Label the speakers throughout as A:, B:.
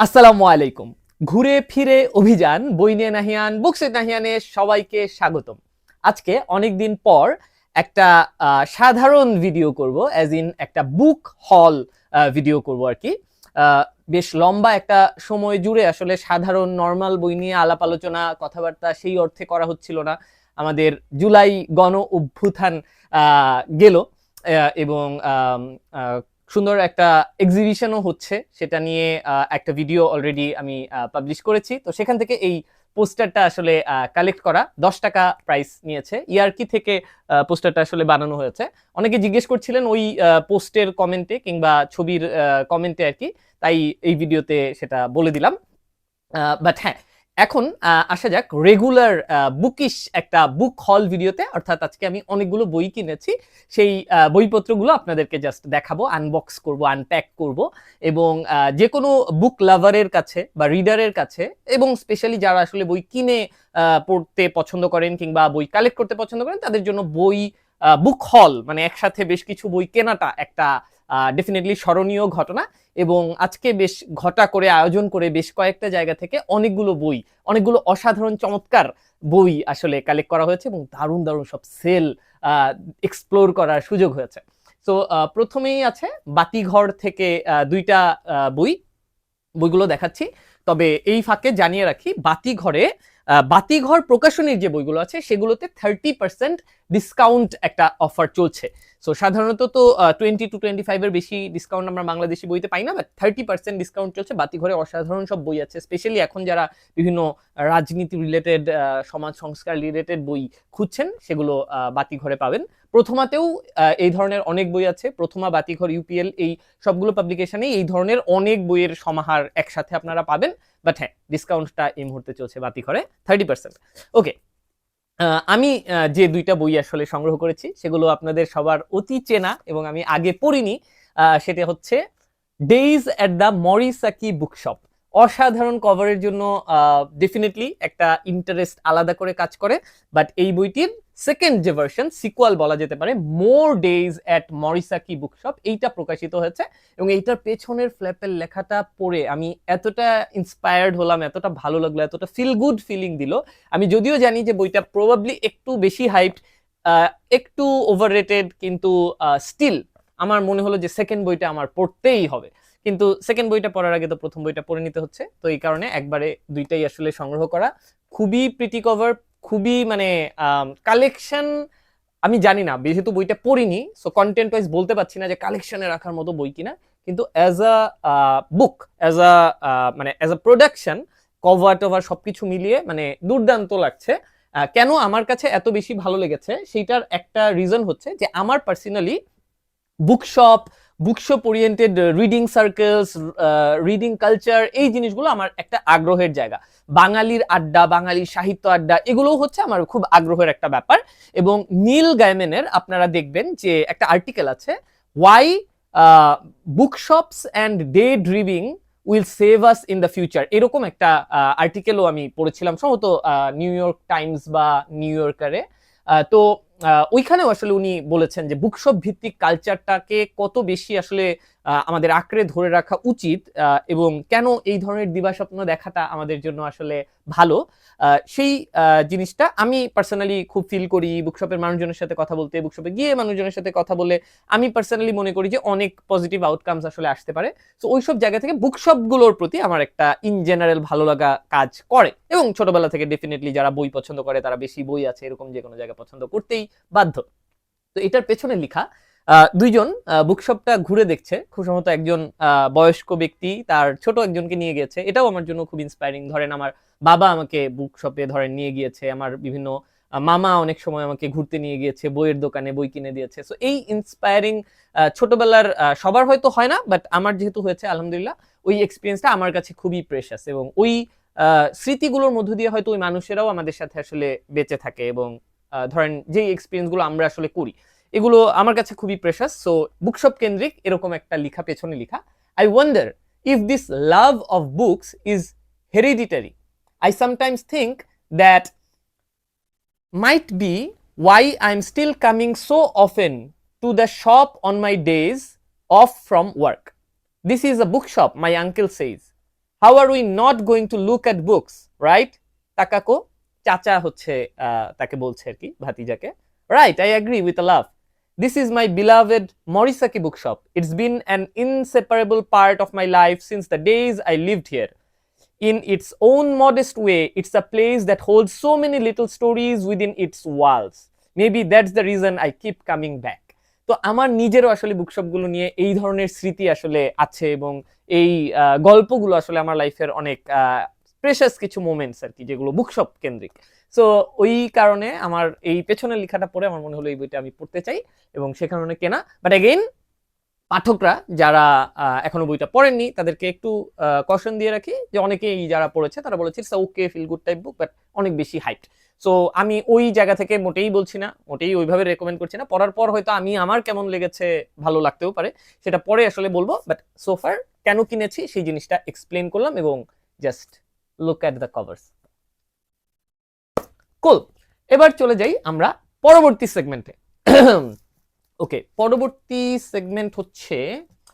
A: আসসালামু আলাইকুম। ঘুরে ফিরে অভিযান, বই নিয়ে নাহিয়ান বুকসে নাহিয়ানে সবাইকে স্বাগতম। আজকে অনেক দিন পর একটা সাধারণ ভিডিও করব অ্যাজ ইন একটা বুক হল ভিডিও করব আর কি। বেশ লম্বা একটা সময় জুড়ে আসলে সাধারণ নর্মাল বই নিয়ে আলাপ আলোচনা, কথাবার্তা সেই অর্থে করা হচ্ছিল না। আমাদের জুলাই গণ অভ্যুত্থান গেল এবং সুন্দর একটা এক্সিবিশনও হচ্ছে। সেটা নিয়ে একটা ভিডিও অলরেডি আমি পাবলিশ করেছি। তো সেখান থেকে এই পোস্টারটা আসলে কালেক্ট করা দশ টাকা প্রাইস নিয়েছে। ইয়ারকি থেকে পোস্টারটা আসলে বানানো হয়েছে। অনেকে জিজ্ঞেস করছিলেন ওই পোস্টের কমেন্টে কিংবা ছবির কমেন্টে আর কি। তাই এই ভিডিওতে সেটা বলে দিলাম। বাট হ্যাঁ এখন আসা যাক রেগুলার বুকিশ একটা বুক হল ভিডিওতে অর্থাৎ আজকে আমি অনেকগুলো বই কিনেছি, সেই বইপত্রগুলো আপনাদেরকে জাস্ট দেখাবো আনবক্স করব আনপ্যাক করব এবং যে কোনো বুক লাভারের কাছে বা রিডারের কাছে এবং স্পেশালি যারা আসলে বই কিনে পড়তে পছন্দ করেন কিংবা বই কালেক্ট করতে পছন্দ করেন, তাদের জন্য বই বুক হল মানে একসাথে বেশ কিছু বই কেনাটা একটা ডেফিনেটলি স্মরণীয় ঘটনা এবং আজকে বেশ ঘটা করে আয়োজন করে বেশ কয়েকটা জায়গা থেকে অনেকগুলো বই, অনেকগুলো অসাধারণ চমৎকার বই আসলে কালেক্ট করা হয়েছে এবং দারুণ দারুণ সব সেল এক্সপ্লোর করার সুযোগ হয়েছে। তো প্রথমেই আছে বাতিঘর থেকে দুইটা বই। বইগুলো দেখাচ্ছি। তবে এই ফাঁকে জানিয়ে রাখি, বাতিঘরে বাতিঘর প্রকাশনীর যে বইগুলো আছে সেগুলোতে থার্টি পার্সেন্ট ডিসকাউন্ট একটা অফার চলছে। সো সাধারণত তো টোয়েন্টি টু টোয়েন্টি ফাইভের বেশি ডিসকাউন্ট আমরা বাংলাদেশি বইতে পাই না বাট থার্টি পার্সেন্ট ডিসকাউন্ট চলছে। বাতিঘরে অসাধারণ সব বই আছে। স্পেশালি এখন যারা বিভিন্ন রাজনীতি রিলেটেড সমাজ সংস্কার রিলেটেড বই খুঁজছেন, সেগুলো বাতিঘরে পাবেন। প্রথমাতেও এই ধরনের অনেক বই আছে। প্রথমা বাতিঘর ইউপিএল এই সবগুলো পাবলিকেশনেই এই ধরনের অনেক বইয়ের সমাহার একসাথে আপনারা পাবেন। বাট হ্যাঁ ডিসকাউন্টটা এই মুহূর্তে চলছে বাতিঘরে থার্টি পার্সেন্ট ওকে আমি যে দুইটা বই আসলে সংগ্রহ করেছি, সেগুলো আপনাদের সবার অতি চেনা এবং আমি আগে পড়িনি সেটা হচ্ছে days at the Morisaki bookshop অসাধারণ কভারের জন্য ডেফিনেটলি একটা ইন্টারেস্ট আলাদা করে কাজ করে বাট এই বইটির সেকেন্ড যে ভার্সন সিকুয়াল বলা যেতে পারে more days at Morisaki bookshop এইটা প্রকাশিত হয়েছে এবং এইটার পেছনের ফ্ল্যাপের লেখাটা পড়ে আমি এতটা ইন্সপায়ার্ড হলাম, এতটা ভালো লাগল, এতটা ফিল গুড ফিলিং দিল। আমি যদিও জানি যে বইটা প্রবাবলি একটু বেশি হাইট একটু ওভার রেটেড কিন্তু স্টিল আমার মনে হলো যে সেকেন্ড বইটা আমার পড়তেই হবে। কিন্তু সেকেন্ড বইটা পড়ার আগে তো প্রথম বইটা পড়ে নিতে হচ্ছে, তো এই কারণে একবারে দুইটাই আসলে সংগ্রহ করা। খুবই প্রিটি কভার খুবই মানে কালেকশন আমি জানি না, যেহেতু বইটা পড়িনি সো কন্টেন্ট ওয়াইজ বলতে পারছি না যে কালেকশনে রাখার মতো বই কিনা, কিন্তু as a book as a মানে অ্যাজ আ প্রোডাকশন কভার টভার সবকিছু মিলিয়ে মানে দুর্দান্ত লাগছে। কেন আমার কাছে এত বেশি ভালো লেগেছে, সেইটার একটা রিজন হচ্ছে যে আমার personally bookshop bookshop oriented reading circles reading culture এই জিনিসগুলো আমার একটা আগ্রহের জায়গা। বাঙালির আড্ডা বাঙালির সাহিত্য আড্ডা, এগুলোও হচ্ছে আমার খুব আগ্রহের একটা ব্যাপার। এবং নীল গায়মেনের আপনারা দেখবেন যে একটা আর্টিকেল আছে why bookshops and day driving will save us in the future এরকম একটা আর্টিকেলও আমি পড়েছিলাম। সম্ভবত নিউ ইয়র্ক টাইমস বা নিউ ইয়র্কারে তো ওইখানেও আসলে উনি বলেছেন যে বুকশপ ভিত্তিক কালচারটাকে কত বেশি আসলে আমাদের আঁকড়ে ধরে রাখা উচিত এবং কেন এই ধরনের দিবাস্বপ্ন দেখাটা আমাদের জন্য আসলে ভালো? সেই জিনিসটা আমি পার্সোনালি খুব ফিল করি বুকশপের মানুষজনের সাথে কথা বলতে বুকশপে গিয়ে মানুষজনের সাথে কথা বলে আমি পার্সোনালি মনে করি যে অনেক পজিটিভ আউটকামস আসলে আসতে পারে। তো ওইসব জায়গা থেকে বুকশপগুলোর প্রতি আমার একটা ইন জেনারেল ভালো লাগা কাজ করে, এবং ছোটবেলা থেকে ডেফিনেটলি যারা বই পছন্দ করে তারা বেশি বই আছে, এরকম যে কোনো জায়গা পছন্দ করতেই বাধ্য। তো এটার পেছনে লেখা দুইজন বুকশপটা ঘুরে দেখছে। খুব সম্ভবত একজন বয়স্ক ব্যক্তি, তার ছোট একজনকে নিয়ে গেছে এটাও আমার জন্য খুব ইন্সপায়ারিং ধরেন, আমার বাবা আমাকে বুকশপে ধরেন নিয়ে গিয়েছে। আমার বিভিন্ন মামা অনেক সময় আমাকে ঘুরতে নিয়ে গিয়েছে, বইয়ের দোকানে বই কিনে দিয়েছে। সো এই ইন্সপায়ারিং ছোটবেলার সবার হয়তো হয় না বাট আমার যেহেতু হয়েছে, আলহামদুলিল্লাহ, ওই এক্সপিরিয়েন্সটা আমার কাছে খুবই প্রেশাস এবং ওই স্মৃতিগুলোর মধ্য দিয়ে হয়তো ওই মানুষেরাও আমাদের সাথে আসলে বেঁচে থাকে এবং ধরেন যে এক্সপিরিয়েন্সগুলো আমরা আসলে করি এগুলো আমার কাছে খুবই প্রেশাস সো বুকশপ কেন্দ্রিক এরকম একটা লেখা পেছনে লেখা। I wonder if this love of books is hereditary I sometimes think that might be why I'm still coming so often to the shop on my days off from work. This is a bookshop, my uncle says. How are we not going to look at books right Takako চাচা হচ্ছে তাকে বলছে আর কি ভাতিজাকে। Right I agree with love This is my beloved Morisaki bookshop. It's been an inseparable part of my life since the days I lived here. In its own modest way, it's a place that holds so many little stories within its walls. Maybe that's the reason I keep coming back. তো আমার নিজেরও আসলে বুকশপগুলো নিয়ে এই ধরনের স্মৃতি আসলে আছে এবং এই গল্পগুলো আসলে আমার লাইফের অনেক প্রেশাস কিছু মোমেন্টস আর কি যেগুলো বুকশপ কেন্দ্রিক। সো ওই কারণে আমার এই পেছনের লেখাটা পড়ে আমার মনে হলো এই বইটা আমি পড়তে চাই এবং সে কারণে কেনা। বাট এগেইন পাঠকরা যারা এখনও বইটা পড়েননি, তাদেরকে একটু কশন দিয়ে রাখি যে অনেকেই যারা পড়েছে তারা বলেছে it's okay feel good type book but অনেক বেশি হাইট সো আমি ওই জায়গা থেকে মোটেই বলছি না, মোটেই ওইভাবে রেকমেন্ড করছি না। পড়ার পর হয়তো আমি আমার কেমন লেগেছে ভালো লাগতেও পারে, সেটা পরে আসলে বলব। বাট সোফার কেন কিনেছি সেই জিনিসটা এক্সপ্লেন করলাম এবং just look at the covers cool এবার চলে যাই আমরা পরবর্তী সেগমেন্টে ওকে পরবর্তী সেগমেন্ট হচ্ছে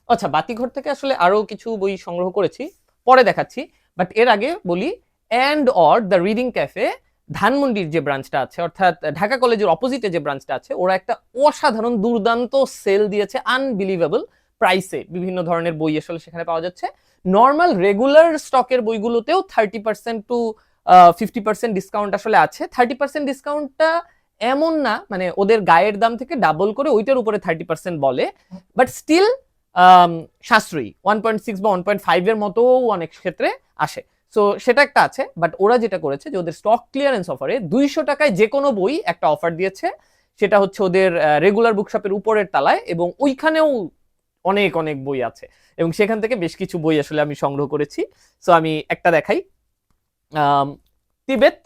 A: আচ্ছা বাতিঘর থেকে আসলে আরও কিছু বই সংগ্রহ করেছি, পরে দেখাচ্ছি বাট এর আগে বলি and or the reading cafe ধানমন্ডির যে ব্রাঞ্চটা আছে, অর্থাৎ ঢাকা কলেজের অপোজিটে যে ব্রাঞ্চটা আছে, ওরা একটা অসাধারণ দুর্দান্ত সেল দিয়েছে আনবিলিভেবল প্রাইসে বিভিন্ন ধরনের বই আসলে সেখানে পাওয়া যাচ্ছে। নর্মাল রেগুলার স্টকের বইগুলোতেও thirty percent to fifty percent discount আসলে আছে। থার্টি পার্সেন্ট ডিসকাউন্টটা এমন না মানে ওদের গায়ের দাম থেকে ডাবল করে ওইটার উপরে থার্টি পার্সেন্ট বলে। বাট স্টিল সাশ্রয়ী। ওয়ান পয়েন্ট সিক্স বা ওয়ান পয়েন্ট ফাইভ এর মতো অনেক ক্ষেত্রে আসে। সো সেটা একটা আছে। বাট ওরা যেটা করেছে যে ওদের স্টক ক্লিয়ারেন্স অফারে দুইশো টাকায় যে কোনো বই একটা অফার দিয়েছে। সেটা হচ্ছে ওদের রেগুলার বুকশপের উপরের তালায় এবং ওইখানেও অনেক অনেক বই আছে। এবং সেখান থেকে বেশ কিছু বই আসলে আমি সংগ্রহ করেছি। সো আমি একটা দেখাই। তিবেত,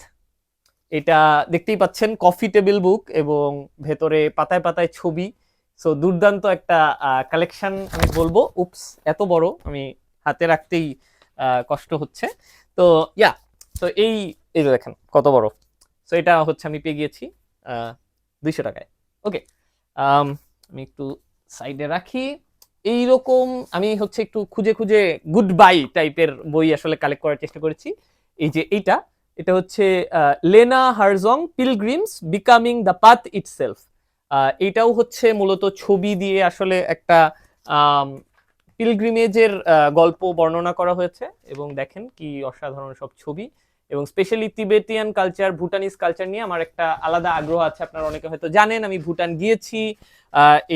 A: এটা দেখতেই পাচ্ছেন কফি টেবিল বুক এবং ভেতরে পাতায় পাতায় ছবি। সো দুর্দান্ত একটা কালেকশন আমি বলব। উপস এত বড়, আমি হাতে রাখতেই কষ্ট হচ্ছে। তো ইয়া তো এই এই যে দেখেন, কত বড়। সো এটা হচ্ছে আমি পেয়ে গিয়েছি দুইশো টাকায়। ওকে আমি একটু সাইডে রাখি। এইরকম আমি হচ্ছে একটু খুঁজে খুঁজে গুড বাই টাইপের বই আসলে কালেক্ট করার চেষ্টা করেছি। এই যে এইটা, এটা হচ্ছে Lena Herzog pilgrims becoming the path itself এটাও হচ্ছে মূলত ছবি দিয়ে আসলে একটা পিলগ্রিমেজের গল্প বর্ণনা করা হয়েছে। এবং দেখেন কি অসাধারণ সব ছবি। এবং specially Tibetan culture Bhutanese culture নিয়ে আমার একটা আলাদা আগ্রহ আছে। আপনারা অনেকে হয়তো জানেন, আমি ভুটান গিয়েছি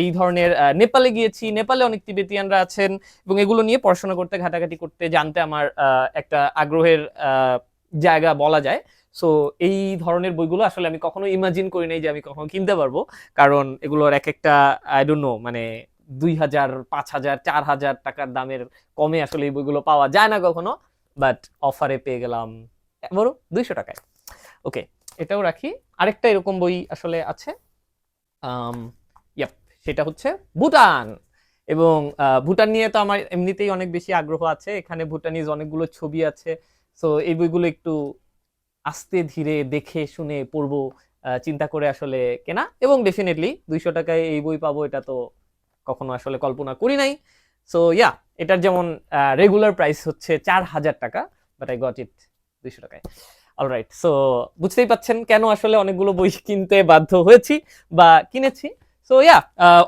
A: এই ধরনের নেপালে গিয়েছি। নেপালে অনেক তিবেতিয়ানরা আছেন এবং এগুলো নিয়ে পড়াশোনা করতে, ঘাটাঘাটি করতে, জানতে আমার একটা আগ্রহের জায়গা বলা যায়। সো এই ধরনের বইগুলো আসলে আমি কখনো ইমাজিন করি নাই যে আমি কখনো কিনতে পারব। কারণ এগুলোর এক একটা আই ডোন্ট নো মানে দুই হাজার, পাঁচ হাজার, চার হাজার টাকার দামের কমে আসলে এই বইগুলো পাওয়া যায় না কখনো। বাট অফারে পেয়ে গেলাম। বড় দুইশো টাকায়। ওকে, এটাও রাখি। আরেকটা এরকম বই আসলে আছে। সেটা হচ্ছে ভুটান। এবং ভুটান নিয়ে তো আমার এমনিতেই অনেক বেশি আগ্রহ আছে। এখানে ভুটানিজ অনেকগুলো ছবি আছে। সো, এই বইগুলো একটু আস্তে ধীরে দেখে শুনে পড়ব চিন্তা করে আসলে কেনা। এবং ডেফিনেটলি দুইশো টাকায় এই বই পাবো, এটা তো কখনো আসলে কল্পনা করি নাই। সো ইয়া এটার যেমন রেগুলার প্রাইস হচ্ছে চার হাজার টাকা বাট আই গট ইট দুইশো টাকায়। অলরাইট সো বুঝতেই পাচ্ছেন কেন আসলে অনেকগুলো বই কিনতে বাধ্য হয়েছি বা কিনেছি। সো ইয়া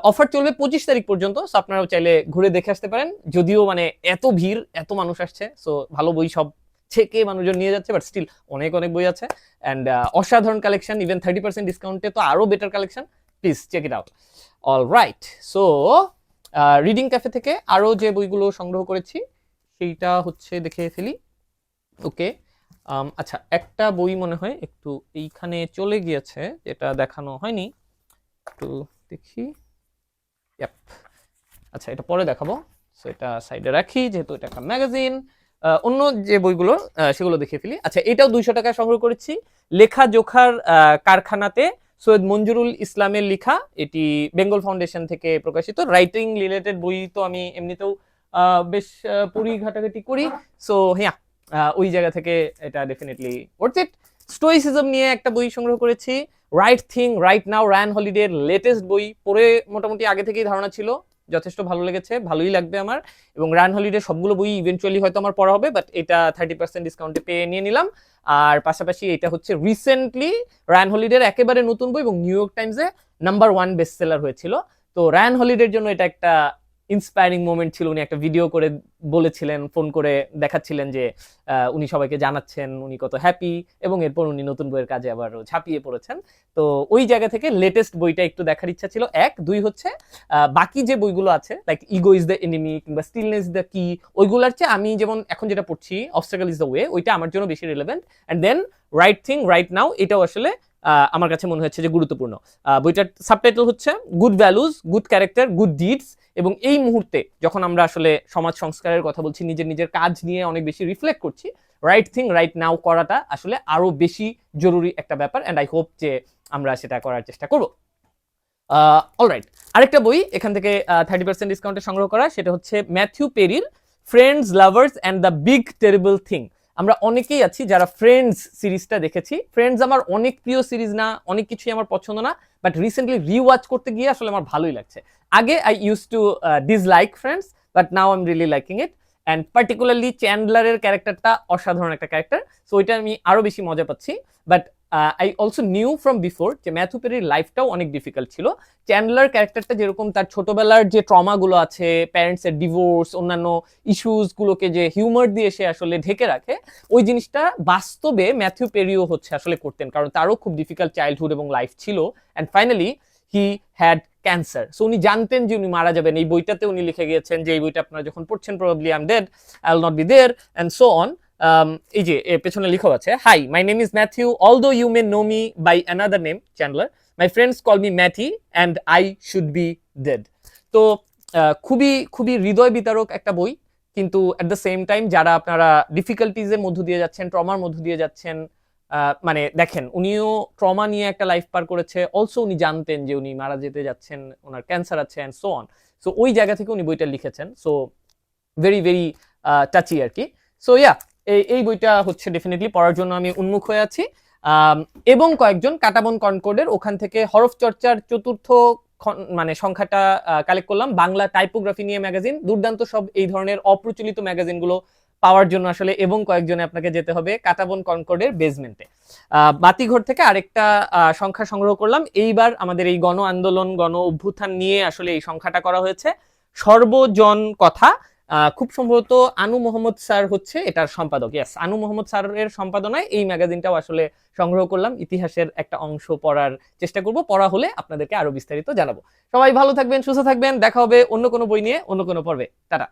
A: অফার চলবে পঁচিশ তারিখ পর্যন্ত সো আপনারাও চাইলে ঘুরে দেখে আসতে পারেন। যদিও মানে এত ভিড়, এত মানুষ আসছে সো ভালো বই সব ছেকে মানুষজন নিয়ে যাচ্ছে বাট স্টিল অনেক অনেক বই আছে। অ্যান্ড অসাধারণ কালেকশন ইভেন থার্টি পার্সেন্ট ডিসকাউন্টে তো আরও better collection please check it out all right so reading cafe থেকে আরও যে বইগুলো সংগ্রহ করেছি, সেইটা হচ্ছে দেখে ফেলি। ওকে আচ্ছা একটা বই মনে হয় একটু এইখানে চলে গিয়েছে, যেটা দেখানো হয়নি। একটু দেখি. আচ্ছা এটা পরে দেখাবো। সো এটা সাইডে রাখি, যেহেতু এটা একটা ম্যাগাজিন অন্য যে বইগুলো সেগুলো দেখে ফেলি। আচ্ছা এটাও দুইশো টাকায় সংগ্রহ করেছি। লেখা জোখার কারখানাতে সৈয়দ মঞ্জুরুল ইসলামের লেখা। এটি বেঙ্গল ফাউন্ডেশন থেকে প্রকাশিত। রাইটিং রিলেটেড বই তো আমি এমনিতেও বেশ পড়ি ঘাটাঘাটি করি। সো হ্যাঁ ওই জায়গা থেকে এটা ডেফিনেটলি ওয়ার্থ ইট স্টোইসিজম নিয়ে একটা বই সংগ্রহ করেছি right thing right now Ryan হলিডের latest বই। পড়ে মোটামুটি আগে থেকেই ধারণা ছিল, যথেষ্ট ভালো লেগেছে, ভালোই লাগবে আমার। এবং রান হলিডে সবগুলো বই ইভেন্চুয়ালি হয়তো আমার পড়া হবে বাট এটা থার্টি পার্সেন্ট ডিসকাউন্টে পেয়ে নিয়ে নিলাম। আর পাশাপাশি এটা হচ্ছে রিসেন্টলি রায়ান হলিডের একেবারে নতুন বই এবং নিউ ইয়র্ক টাইমসে নাম্বার ওয়ান বেস্ট সেলার হয়েছিল। তো রায়ান হলিডের জন্য এটা একটা ইন্সপায়ারিং মোমেন্ট ছিল, উনি একটা ভিডিও করে বলেছিলেন ফোন করে দেখাচ্ছিলেন যে উনি সবাইকে জানাচ্ছেন, উনি কত হ্যাপি এবং এরপর উনি নতুন বইয়ের কাজে আবার ঝাঁপিয়ে পড়েছেন। তো ওই জায়গা থেকে লেটেস্ট বইটা একটু দেখার ইচ্ছা ছিল। এক, দুই হচ্ছে বাকি যে বইগুলো আছে like ego is the enemy কিংবা স্টিলনেস দ্য কি ওইগুলোর চেয়ে আমি যেমন এখন যেটা পড়ছি অবস্টাকল ইজ দ্য ওয়ে ওইটা আমার জন্য বেশি relevant and then right thing right now এটাও আসলে আমার কাছে মনে হচ্ছে যে গুরুত্বপূর্ণ। বইটার সাবটাইটেল হচ্ছে good values good character good deeds এবং এই মুহূর্তে যখন আমরা আসলে সমাজ সংস্কারের কথা বলছি, নিজের নিজের কাজ নিয়ে অনেক বেশি রিফ্লেক্ট করছি রাইট থিং রাইট নাও করাটা আসলে আরও বেশি জরুরি একটা ব্যাপার অ্যান্ড আই হোপ যে আমরা সেটা করার চেষ্টা করব। অলরাইট আরেকটা বই এখান থেকে থার্টি পার্সেন্ট ডিসকাউন্টে সংগ্রহ করা, সেটা হচ্ছে Matthew পেরির friends lovers and the big terrible thing আমরা অনেকেই আছি যারা ফ্রেন্ডস সিরিজটা দেখেছি। ফ্রেন্ডস আমার অনেক প্রিয় সিরিজ না, অনেক কিছুই আমার পছন্দ না বাট রিসেন্টলি রিওয়াচ করতে গিয়ে আসলে আমার ভালোই লাগছে। আগে I use to dislike Friends but now I am really liking it and particularly চ্যান্ডলারের ক্যারেক্টারটা অসাধারণ একটা ক্যারেক্টার সো ওইটা আমি আরও বেশি মজা পাচ্ছি। But I also knew from before যে ম্যাথু পেরির লাইফটাও অনেক ডিফিকাল্ট ছিল। চ্যান্ডলার ক্যারেক্টারটা যেরকম তার ছোটবেলার যে ট্রমাগুলো আছে প্যারেন্টসের ডিভোর্স অন্যান্য ইস্যুসগুলোকে যে হিউমার দিয়ে সে আসলে ঢেকে রাখে, ওই জিনিসটা বাস্তবে ম্যাথিউ পেরিও হচ্ছে আসলে করতেন, কারণ তারও খুব ডিফিকাল্ট চাইল্ডহুড এবং লাইফ ছিল। And finally he had cancer so উনি জানতেন যে উনি মারা যাবেন। এই বইটাতে উনি লিখে গিয়েছেন যে, এই বইটা আপনারা যখন পড়ছেন probably I am dead I will not be there and so on এই যে পেছনে লেখা আছে hi my name is Matthew although you may know me by another name Chandler my friends call me Matty and I should be dead তো খুবই খুবই হৃদয় বিতারক একটা বই, কিন্তু অ্যাট দ্য সেম টাইম যারা আপনারা ডিফিকাল্টিজের মধ্য দিয়ে যাচ্ছেন ট্রমার মধ্য দিয়ে যাচ্ছেন মানে দেখেন, উনিও ট্রমা নিয়ে একটা লাইফ পার করেছে অলসো উনি জানতেন যে উনি মারা যেতে যাচ্ছেন, ওনার ক্যান্সার আছে অ্যান্ড সো অন সো ওই জায়গা থেকে উনি বইটা লিখেছেন সো ভেরি ভেরি টাচি আর কি। সো ইয়া এই বইটা হচ্ছে ডেফিনেটলি পড়ার জন্য আমি উন্মুখ হয়ে আছি। এবং কয়েকজন কাটাবন কনকোডের ওখান থেকে হরফ চর্চার চতুর্থ মানে সংখ্যাটা কালেক্ট করলাম। বাংলা টাইপোগ্রাফি নিয়ে ম্যাগাজিন দুর্দান্ত সব এই ধরনের অপ্রচলিত ম্যাগাজিনগুলো পাওয়ার জন্য আসলে এবং কয়েকজনে আপনাকে যেতে হবে কাটাবন কনকর্ডের বেসমেন্টে বাতিঘর থেকে আরেকটা সংখ্যা সংগ্রহ করলাম। এইবার আমাদের এই গণ আন্দোলন, গণ অভ্যুত্থান নিয়ে আসলে এই সংখ্যাটা করা হয়েছে। সর্বজন কথা খুব সম্ভবত আনু মোহাম্মদ স্যার হচ্ছে এটার সম্পাদক। ইয়াস আনু মোহাম্মদ স্যারের সম্পাদনায় এই ম্যাগাজিনটাও আসলে সংগ্রহ করলাম। ইতিহাসের একটা অংশ পড়ার চেষ্টা করব। পড়া হলে আপনাদেরকে আরও বিস্তারিত জানাব। সবাই ভালো থাকবেন, সুস্থ থাকবেন। দেখা হবে অন্য কোনো বই নিয়ে, অন্য কোনো পর্বে। টাটা।